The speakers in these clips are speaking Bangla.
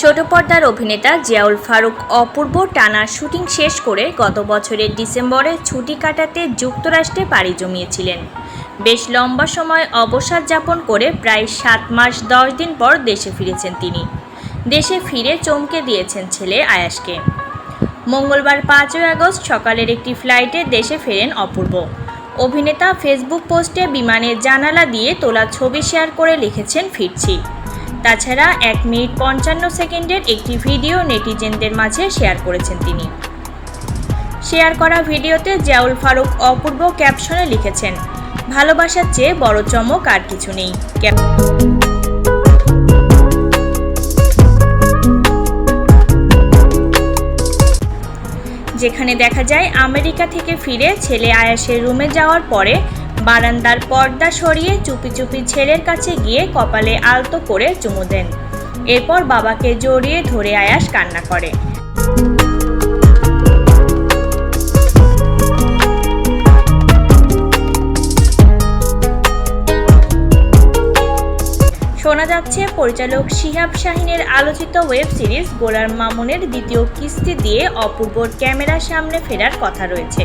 ছোট পর্দার অভিনেতা জিয়াউল ফারুক অপূর্ব টানা শুটিং শেষ করে গত বছরের ডিসেম্বরে ছুটি কাটাতে যুক্তরাষ্ট্রে পাড়ি জমিয়েছিলেন। বেশ লম্বা সময় অবসাদ যাপন করে প্রায় সাত মাস দশ দিন পর দেশে ফিরেছেন তিনি। দেশে ফিরে চমকে দিয়েছেন ছেলে আয়াসকে। মঙ্গলবার পাঁচই আগস্ট সকালের একটি ফ্লাইটে দেশে ফেরেন অপূর্ব। অভিনেতা ফেসবুক পোস্টে বিমানের জানালা দিয়ে তোলা ছবি শেয়ার করে লিখেছেন ফিরছি। তাছাড়া এক মিনিট পঞ্চান্ন সেকেন্ডের একটি ভিডিও নেটিজেনদের মাঝে শেয়ার করেছেন তিনি। শেয়ার করা ভিডিওতে জিয়াউল ফারুক অপূর্ব ক্যাপশনে লিখেছেন, ভালোবাসার চেয়ে বড় চমক আর কিছু নেই। যেখানে দেখা যায়, আমেরিকা থেকে ফিরে ছেলে আয়াসের রুমে যাওয়ার পরে বারান্দার পর্দা সরিয়ে চুপি চুপি ছেলের কাছে গিয়ে কপালে আলতো করে চুমু দেন। এরপর বাবাকে জড়িয়ে ধরে আয়াস কান্না করে। শোনা যাচ্ছে, পরিচালক শিহাব শাহিনের আলোচিত ওয়েব সিরিজ গোলার মামুনের দ্বিতীয় কিস্তি দিয়ে অপূর্বর ক্যামেরার সামনে ফেরার কথা রয়েছে।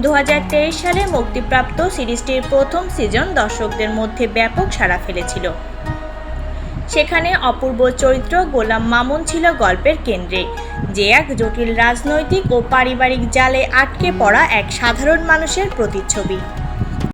দু হাজার তেইশ সালে মুক্তিপ্রাপ্ত সিরিজটির প্রথম সিজন দর্শকদের মধ্যে ব্যাপক সাড়া ফেলেছিল। সেখানে অপূর্ব চরিত্র গোলাম মামুন ছিল গল্পের কেন্দ্রে, যে এক জটিল রাজনৈতিক ও পারিবারিক জালে আটকে পড়া এক সাধারণ মানুষের প্রতিচ্ছবি।